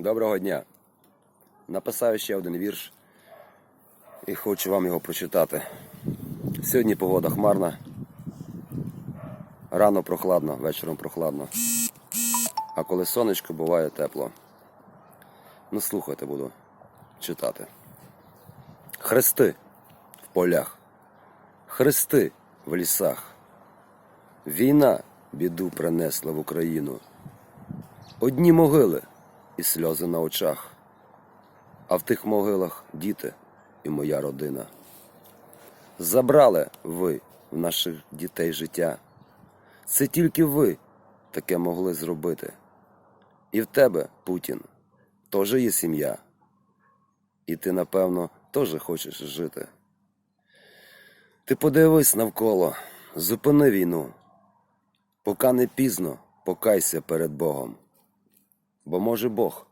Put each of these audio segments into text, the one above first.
Доброго дня. Написав ще один вірш і хочу вам його прочитати. Сьогодні погода хмарна. Рано прохладно, вечором прохладно. А коли сонечко буває тепло. Ну, слухайте, буду читати. Хрести в полях, хрести в лісах. Війна біду принесла в Україну. Одні могили і сльози на очах, а в тих могилах діти і моя родина. Забрали ви в наших дітей життя. Це тільки ви таке могли зробити. І в тебе, Путін, теж є сім'я. І ти, напевно, теж хочеш жити. Ти подивись навколо, зупини війну. Поки не пізно, покайся перед Богом. Бо може Бог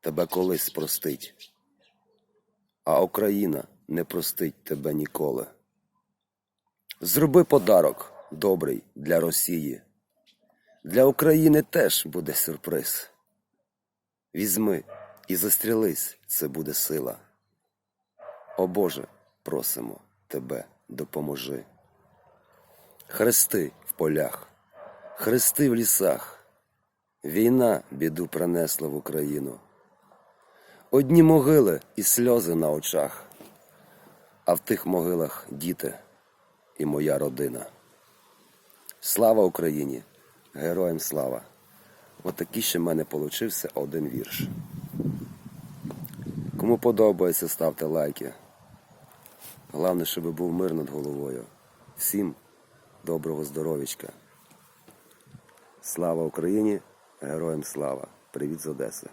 тебе колись простить, а Україна не простить тебе ніколи. Зроби подарок добрий для Росії. Для України теж буде сюрприз. Візьми і застрілись, це буде сила. О Боже, просимо тебе, допоможи. Хрести в полях, хрести в лісах. Війна біду принесла в Україну. Одні могили і сльози на очах, а в тих могилах діти і моя родина. Слава Україні! Героям слава! Отакий ще в мене получився один вірш. Кому подобається, ставте лайки. Головне, щоб був мир над головою. Всім доброго здоров'ячка. Слава Україні! Героям слава! Привіт з Одеси!